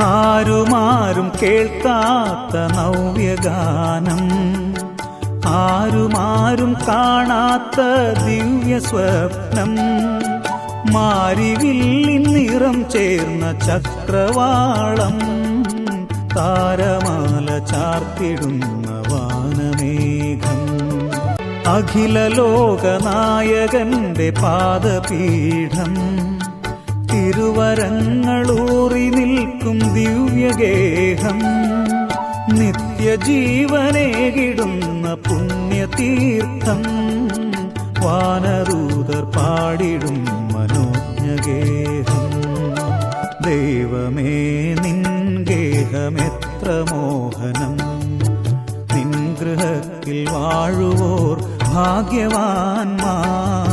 ആരുമാരും കേൾക്കാത്ത നവ്യഗാനം. ആരുമാരും കാണാത്ത ദിവ്യ സ്വപ്നം മാരിവില്ലിൻ നിറം ചേർന്ന ചക്രവാളം. താരമാല ചാർത്തിടുന്ന വാനമേഘം. അഖില ലോകനായകന്റെ പാദപീഠം. തിരുവരങ്ങളൂറി നിൽക്കും ദിവ്യഗേഹം. നിത്യജീവനേകിടുന്ന പുണ്യതീർത്ഥം. വാനദൂതർ പാടിടും മനോജ്ഞഗേഹം. ദൈവമേ നിൻ ഗേഹമെത്ര മോഹനം. നിൻ ഗൃഹത്തിൽ വാഴുവോർ ഭാഗ്യവാന്മാർ.